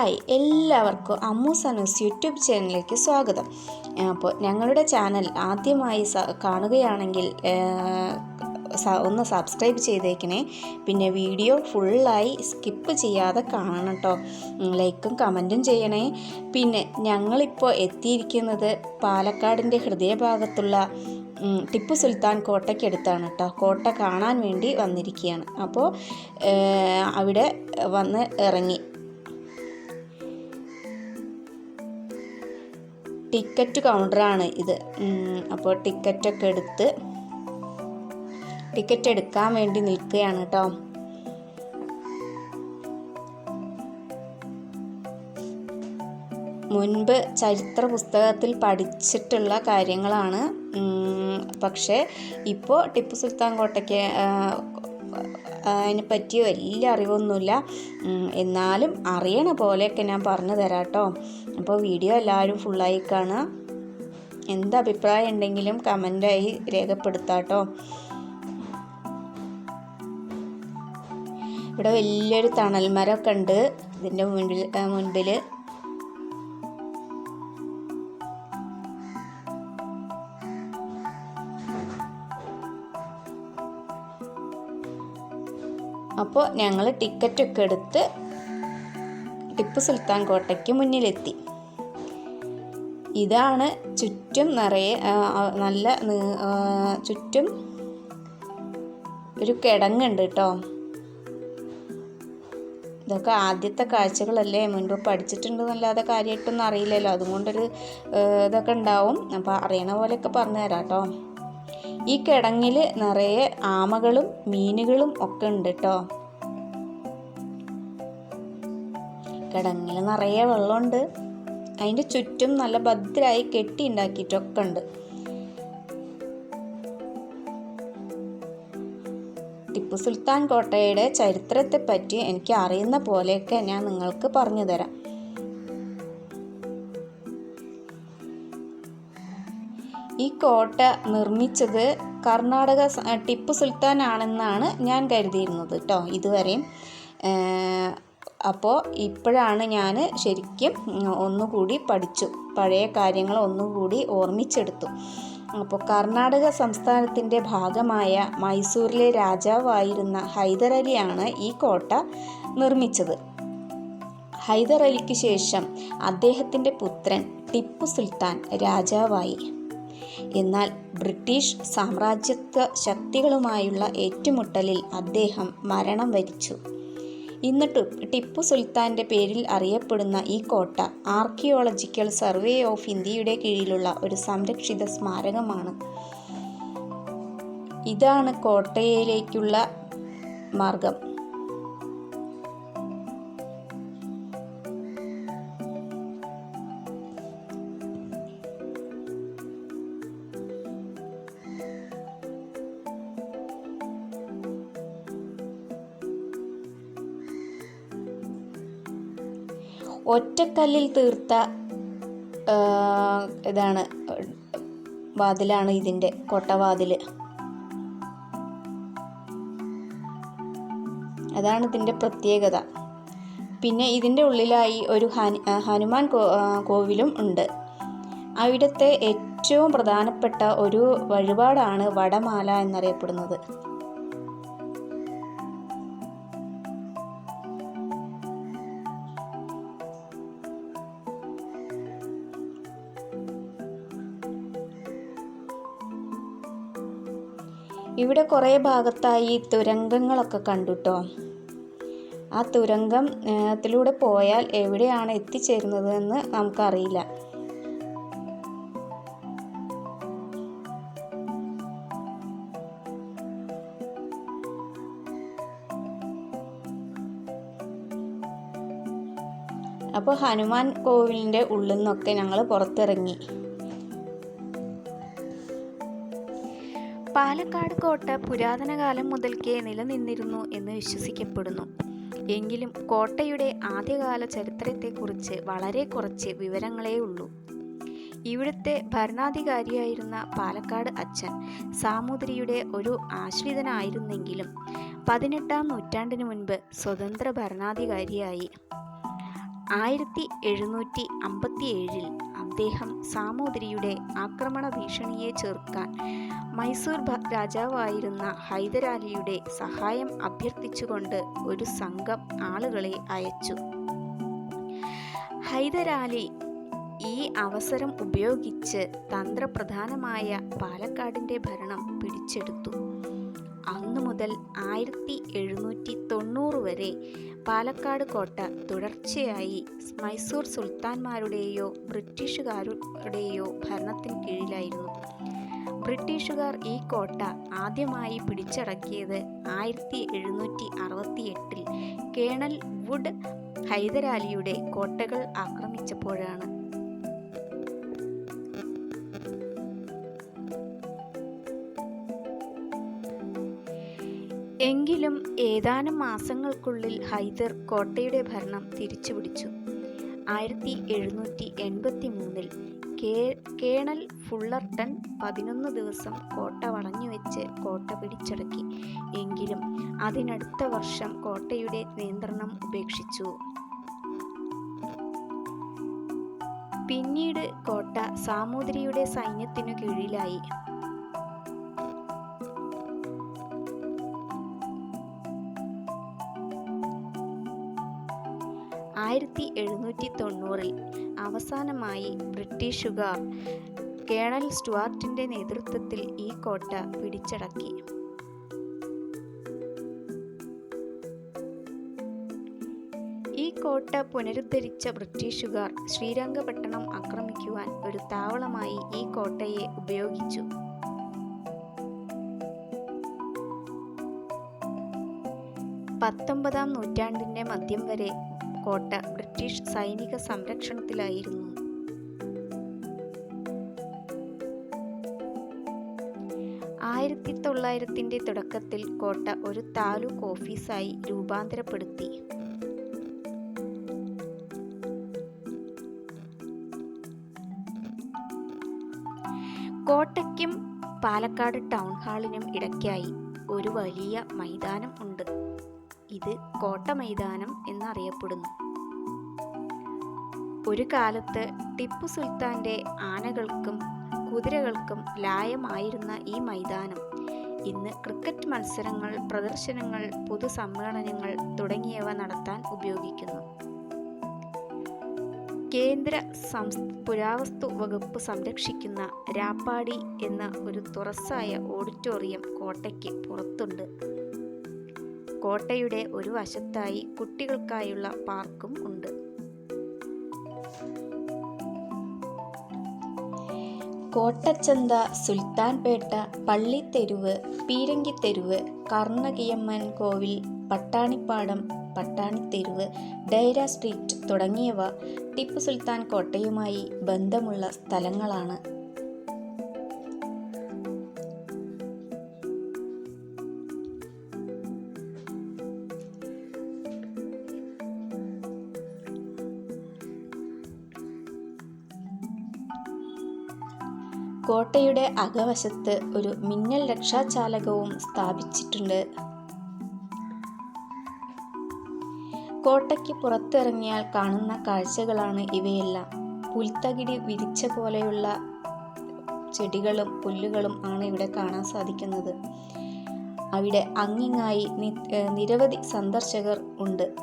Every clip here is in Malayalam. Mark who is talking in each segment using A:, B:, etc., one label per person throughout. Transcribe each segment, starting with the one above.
A: ഹായ് എല്ലാവർക്കും അമ്മു സനൂസ് യൂട്യൂബ് ചാനലിലേക്ക് സ്വാഗതം. അപ്പോൾ ഞങ്ങളുടെ ചാനൽ ആദ്യമായി കാണുകയാണെങ്കിൽ ഒന്ന് സബ്സ്ക്രൈബ് ചെയ്തേക്കണേ. പിന്നെ വീഡിയോ ഫുള്ളായി സ്കിപ്പ് ചെയ്യാതെ കാണണം കേട്ടോ ലൈക്കും കമന്റും ചെയ്യണേ. പിന്നെ ഞങ്ങളിപ്പോൾ എത്തിയിരിക്കുന്നത് പാലക്കാടിന്റെ ഹൃദയഭാഗത്തുള്ള ടിപ്പു സുൽത്താൻ കോട്ടയ്ക്കടുത്താണ് കേട്ടോ കോട്ട കാണാൻ വേണ്ടി വന്നിരിക്കുകയാണ്. അപ്പോൾ അവിടെ വന്ന് ഇറങ്ങി. ടിക്കറ്റ് കൗണ്ടറാണ് ഇത്. അപ്പോൾ ടിക്കറ്റൊക്കെ എടുത്ത് ടിക്കറ്റ് എടുക്കാൻ വേണ്ടി നിൽക്കുകയാണ് കേട്ടോ. മുൻപ് ചരിത്ര പുസ്തകത്തിൽ പഠിച്ചിട്ടുള്ള കാര്യങ്ങളാണ്. പക്ഷേ ഇപ്പോൾ ടിപ്പു സുൽത്താൻ കോട്ടയ്ക്ക് ആ, അതിനെ പറ്റിയ വലിയ അറിവൊന്നുമില്ല. എന്നാലും അറിയണ പോലെയൊക്കെ ഞാൻ പറഞ്ഞു തരാം കേട്ടോ. അപ്പോൾ വീഡിയോ എല്ലാവരും ഫുള്ളായി കാണുക. എന്ത് അഭിപ്രായം ഉണ്ടെങ്കിലും കമന്റായി രേഖപ്പെടുത്താം കേട്ടോ. ഇവിടെ വലിയൊരു തണൽ മരമൊക്കെ ഉണ്ട്. ഇതിന്റെ മുൻപിൽ മുൻപിൽ അപ്പോൾ ഞങ്ങൾ ടിക്കറ്റൊക്കെ എടുത്ത് ടിപ്പു സുൽത്താൻ കോട്ടയ്ക്ക് മുന്നിലെത്തി. ഇതാണ് ചുറ്റും നിറയെ നല്ല ചുറ്റും ഒരു കിടങ്ങുണ്ട് കേട്ടോ ഇതൊക്കെ ആദ്യത്തെ കാഴ്ചകളല്ലേ? മുൻപ് പഠിച്ചിട്ടുണ്ടെന്നല്ലാതെ കാര്യമായിട്ടൊന്നും അറിയില്ലല്ലോ. അതുകൊണ്ടൊരു ഇതൊക്കെ ഉണ്ടാവും. അപ്പോൾ അറിയണ പോലെയൊക്കെ പറഞ്ഞു തരാം കേട്ടോ ഈ കിടങ്ങിൽ നിറയെ ആമകളും മീനുകളും ഒക്കെ ഉണ്ട് കേട്ടോ കിടങ്ങിൽ നിറയെ വെള്ളമുണ്ട്. അതിന്റെ ചുറ്റും നല്ല ഭദ്രമായി കെട്ടി ഉണ്ടാക്കിയിട്ടൊക്കെ ഉണ്ട്. ടിപ്പു സുൽത്താൻ കോട്ടയുടെ ചരിത്രത്തെ പറ്റി എനിക്ക് അറിയുന്ന പോലെയൊക്കെ ഞാൻ നിങ്ങൾക്ക് പറഞ്ഞു തരാം. ഈ കോട്ട നിർമ്മിച്ചത് കർണാടക ടിപ്പു സുൽത്താൻ ആണെന്നാണ് ഞാൻ കരുതിയിരുന്നത് കേട്ടോ ഇതുവരെയും. അപ്പോൾ ഇപ്പോഴാണ് ഞാൻ ശരിക്കും ഒന്നുകൂടി പഠിച്ചു. പഴയ കാര്യങ്ങൾ ഒന്നുകൂടി ഓർമ്മിച്ചെടുത്തു. അപ്പോൾ കർണാടക സംസ്ഥാനത്തിന്റെ ഭാഗമായ മൈസൂരിലെ രാജാവായിരുന്ന ഹൈദരലിയാണ് ഈ കോട്ട നിർമ്മിച്ചത്. ഹൈദർ അലിക്ക് ശേഷം അദ്ദേഹത്തിന്റെ പുത്രൻ ടിപ്പു സുൽത്താൻ രാജാവായി. എന്നാൽ ബ്രിട്ടീഷ് സാമ്രാജ്യത്വ ശക്തികളുമായുള്ള ഏറ്റുമുട്ടലിൽ അദ്ദേഹം മരണം വരിച്ചു. ഇന്ന് ടിപ്പു സുൽത്താന്റെ പേരിൽ അറിയപ്പെടുന്ന ഈ കോട്ട ആർക്കിയോളജിക്കൽ സർവേ ഓഫ് ഇന്ത്യയുടെ കീഴിലുള്ള ഒരു സംരക്ഷിത സ്മാരകമാണ്. ഇതാണ് കോട്ടയിലേക്കുള്ള മാർഗം. ഒറ്റക്കല്ലിൽ തീർത്ത ഇതാണ് വാതിലാണ് ഇതിന്റെ കൊട്ടവാതിൽ അതാണ് ഇതിന്റെ പ്രത്യേകത. പിന്നെ ഇതിന്റെ ഉള്ളിലായി ഒരു ഹനു ഹനുമാൻ കോവിലും ഉണ്ട്. അവിടുത്തെ ഏറ്റവും പ്രധാനപ്പെട്ട ഒരു വഴിപാടാണ് വടമാല എന്നറിയപ്പെടുന്നത്. ഇവിടെ കുറേ ഭാഗത്തായി തുരങ്കങ്ങളൊക്കെ കണ്ടുട്ടോ. ആ തുരങ്കത്തിലൂടെ പോയാൽ എവിടെയാണ് എത്തിച്ചേരുന്നത് എന്ന് നമുക്കറിയില്ല. അപ്പോൾ ഹനുമാൻ കോവിലിന്റെ ഉള്ളിൽ നിന്നൊക്കെ ഞങ്ങൾ പുറത്തിറങ്ങി.
B: പാലക്കാട് കോട്ട പുരാതന കാലം മുതൽക്കേ നിലനിന്നിരുന്നു എന്ന് വിശ്വസിക്കപ്പെടുന്നു. എങ്കിലും കോട്ടയുടെ ആദ്യകാല ചരിത്രത്തെക്കുറിച്ച് വളരെ കുറച്ച് വിവരങ്ങളേ ഉള്ളൂ. ഇവിടുത്തെ ഭരണാധികാരിയായിരുന്ന പാലക്കാട് അച്ഛൻ സാമൂതിരിയുടെ ഒരു ആശ്രിതനായിരുന്നെങ്കിലും പതിനെട്ടാം നൂറ്റാണ്ടിന് മുൻപ് സ്വതന്ത്ര ഭരണാധികാരിയായി. ആയിരത്തി എഴുന്നൂറ്റി അമ്പത്തി ഏഴിൽ അദ്ദേഹം സാമൂതിരിയുടെ ആക്രമണ ഭീഷണിയെ ചെറുക്കാൻ മൈസൂർ രാജാവായിരുന്ന ഹൈദരാലിയുടെ സഹായം അഭ്യർത്ഥിച്ചുകൊണ്ട് ഒരു സംഘം ആളുകളെ അയച്ചു. ഹൈദരാലി ഈ അവസരം ഉപയോഗിച്ച് തന്ത്രപ്രധാനമായ പാലക്കാടിന്റെ ഭരണം പിടിച്ചെടുത്തു. അന്നു മുതൽ ആയിരത്തി എഴുന്നൂറ്റി തൊണ്ണൂറ് വരെ പാലക്കാട് കോട്ട തുടർച്ചയായി മൈസൂർ സുൽത്താൻമാരുടെയോ ബ്രിട്ടീഷുകാരുടെയോ ഭരണത്തിന് കീഴിലായിരുന്നു. ബ്രിട്ടീഷുകാർ ഈ കോട്ട ആദ്യമായി പിടിച്ചടക്കിയത് ആയിരത്തി എഴുന്നൂറ്റി അറുപത്തി എട്ടിൽ കേണൽ വുഡ് ഹൈദരാലിയുടെ കോട്ടകൾ ആക്രമിച്ചപ്പോഴാണ്. എങ്കിലും ഏതാനും മാസങ്ങൾക്കുള്ളിൽ ഹൈദർ കോട്ടയുടെ ഭരണം തിരിച്ചുപിടിച്ചു. ആയിരത്തി എഴുന്നൂറ്റി എൺപത്തി മൂന്നിൽ കേണൽ ഫുള്ളർട്ടൺ പതിനൊന്ന് ദിവസം കോട്ട വളഞ്ഞു വെച്ച് കോട്ട പിടിച്ചടക്കി. എങ്കിലും അതിനടുത്ത വർഷം കോട്ടയുടെ നിയന്ത്രണം ഉപേക്ഷിച്ചു. പിന്നീട് കോട്ട സാമൂതിരിയുടെ സൈന്യത്തിനു കീഴിലായി. ആയിരത്തി എഴുന്നൂറ്റി തൊണ്ണൂറിൽ അവസാനമായി ബ്രിട്ടീഷുകാർ കേണൽ സ്റ്റുവാർട്ടിന്റെ നേതൃത്വത്തിൽ ഈ കോട്ട പിടിച്ചടക്കി. ഈ കോട്ട പുനരുദ്ധരിച്ച ബ്രിട്ടീഷുകാർ ശ്രീരംഗപട്ടണം ആക്രമിക്കുവാൻ ഒരു താവളമായി ഈ കോട്ടയെ ഉപയോഗിച്ചു. പത്തൊമ്പതാം നൂറ്റാണ്ടിന്റെ മധ്യം വരെ കോട്ട ബ്രിട്ടീഷ് സൈനിക സംരക്ഷണത്തിലായിരുന്നു. ആയിരത്തി തൊള്ളായിരത്തിന്റെ തുടക്കത്തിൽ കോട്ട ഒരു താലൂക്ക് ഓഫീസായി രൂപാന്തരപ്പെടുത്തി. കോട്ടയ്ക്കും പാലക്കാട് ടൗൺ ഹാളിനും ഇടയ്ക്കായി ഒരു വലിയ മൈതാനം ഉണ്ട്. ഇത് കോട്ട മൈതാനം എന്നറിയപ്പെടുന്നു. ഒരു കാലത്ത് ടിപ്പു സുൽത്താന്റെ ആനകൾക്കും കുതിരകൾക്കും ലായമായിരുന്ന ഈ മൈതാനം ഇന്ന് ക്രിക്കറ്റ് മത്സരങ്ങൾ പ്രദർശനങ്ങൾ പൊതുസമ്മേളനങ്ങൾ തുടങ്ങിയവ നടത്താൻ ഉപയോഗിക്കുന്നു. കേന്ദ്ര സംസ് പുരാവസ്തു വകുപ്പ് സംരക്ഷിക്കുന്ന രാപ്പാടി എന്ന ഒരു തുറസ്സായ ഓഡിറ്റോറിയം കോട്ടയ്ക്ക് പുറത്തുണ്ട്. കോട്ടയുടെ ഒരു വശത്തായി കുട്ടികൾക്കായുള്ള പാർക്കും ഉണ്ട്.
A: കോട്ടച്ചന്ത സുൽത്താൻപേട്ട പള്ളിത്തെരുവ് പീരങ്കിത്തെരുവ് കർണകിയമ്മൻ കോവിൽ പട്ടാണിപ്പാടം പട്ടാണിത്തെരുവ് ഡൈര സ്ട്രീറ്റ് തുടങ്ങിയവ ടിപ്പു സുൽത്താൻ കോട്ടയുമായി ബന്ധമുള്ള സ്ഥലങ്ങളാണ്. കോട്ടയുടെ അകവശത്ത് ഒരു മിന്നൽ രക്ഷാചാലകവും സ്ഥാപിച്ചിട്ടുണ്ട്. കോട്ടയ്ക്ക് പുറത്തിറങ്ങിയാൽ കാണുന്ന കാഴ്ചകളാണ് ഇവയെല്ലാം. പുൽത്തകിടി വിരിച്ച പോലെയുള്ള ചെടികളും പുല്ലുകളും ആണ് ഇവിടെ കാണാൻ സാധിക്കുന്നത്. അവിടെ അങ്ങിങ്ങായി നിരവധി സന്ദർശകർ ഉണ്ട്.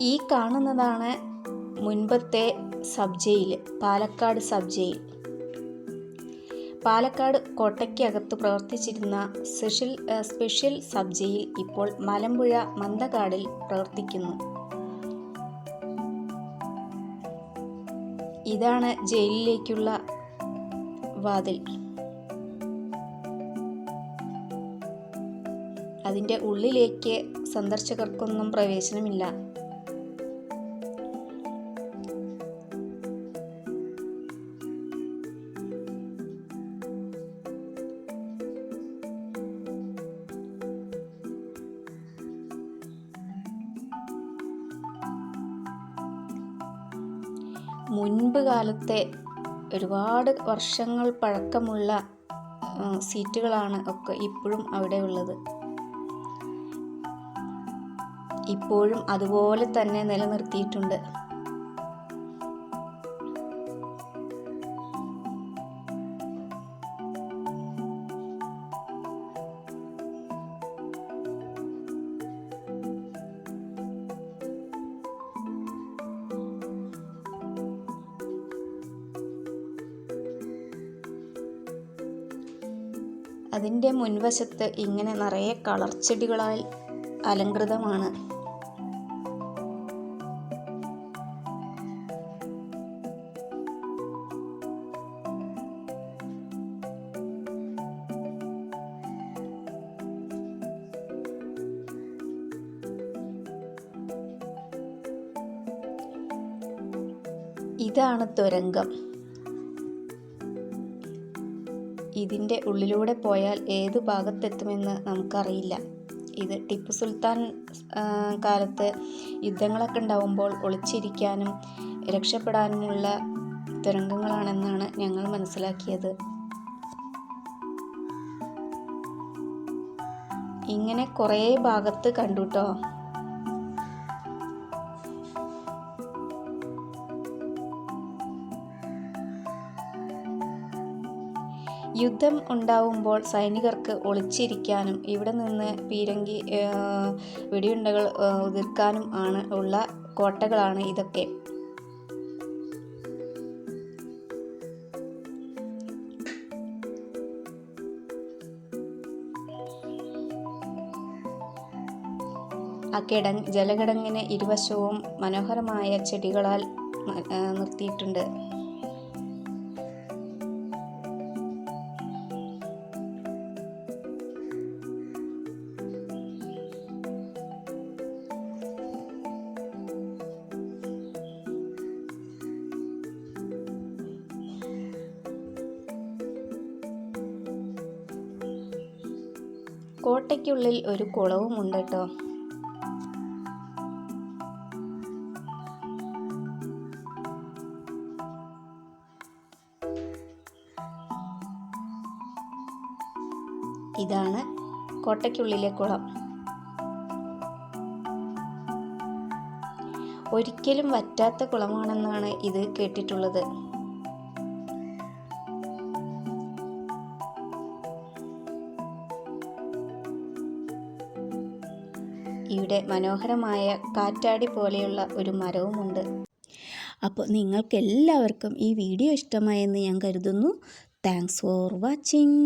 A: ഈ കാണുന്നതാണ് മുൻപത്തെ sub jail Palakkad sub jail Palakkad കോട്ടയ്ക്കകത്ത് പ്രവർത്തിച്ചിരുന്ന സ്പെഷ്യൽ സ്പെഷ്യൽ സബ് ജയിൽ ഇപ്പോൾ മലമ്പുഴ മന്തകാടിൽ പ്രവർത്തിക്കുന്നു. ഇതാണ് ജയിലിലേക്കുള്ള വാതിൽ. അതിന്റെ ഉള്ളിലേക്ക് സന്ദർശകർക്കൊന്നും പ്രവേശനമില്ല. മുൻപ് കാലത്തെ ഒരുപാട് വർഷങ്ങൾ പഴക്കമുള്ള സീറ്റുകളാണ് ഒക്കെ ഇപ്പോഴും അവിടെ ഉള്ളത്. ഇപ്പോഴും അതുപോലെ തന്നെ നിലനിർത്തിയിട്ടുണ്ട്. മുൻവശത്ത് ഇങ്ങനെ നിറയെ കളർ ചെടികളാൽ അലങ്കൃതമാണ് ഇതാണ് തുരങ്കം. ഇതിന്റെ ഉള്ളിലൂടെ പോയാൽ ഏത് ഭാഗത്തെത്തുമെന്ന് നമുക്കറിയില്ല. ഇത് ടിപ്പു സുൽത്താൻ കാലത്ത് യുദ്ധങ്ങളൊക്കെ ഉണ്ടാവുമ്പോൾ ഒളിച്ചിരിക്കാനും രക്ഷപ്പെടാനുമുള്ള തുരങ്കങ്ങളാണെന്നാണ് ഞങ്ങൾ മനസ്സിലാക്കിയത്. ഇങ്ങനെ കുറേ ഭാഗത്ത് കണ്ടുട്ടോ? യുദ്ധം ഉണ്ടാവുമ്പോൾ സൈനികർക്ക് ഒളിച്ചിരിക്കാനും ഇവിടെ നിന്ന് പീരങ്കി വെടിയുണ്ടകൾ ഉതിർക്കാനും ആണ് ഉള്ള കോട്ടകളാണ് ഇതൊക്കെ. ആ കിടങ് ജലകിടങ്ങിന് ഇരുവശവും മനോഹരമായ ചെടികളാൽ നിർത്തിയിട്ടുണ്ട്. കോട്ടയ്ക്കുള്ളിൽ ഒരു കുളവും ഉണ്ട് കേട്ടോ ഇതാണ് കോട്ടയ്ക്കുള്ളിലെ കുളം. ഒരിക്കലും വറ്റാത്ത കുളമാണെന്നാണ് ഇത് കേട്ടിട്ടുള്ളത്. ഇവിടെ മനോഹരമായ കാറ്റാടി പോലെയുള്ള ഒരു മരവുമുണ്ട്. അപ്പോൾ നിങ്ങൾക്കെല്ലാവർക്കും ഈ വീഡിയോ ഇഷ്ടമായെന്ന് ഞാൻ കരുതുന്നു. Thanks for watching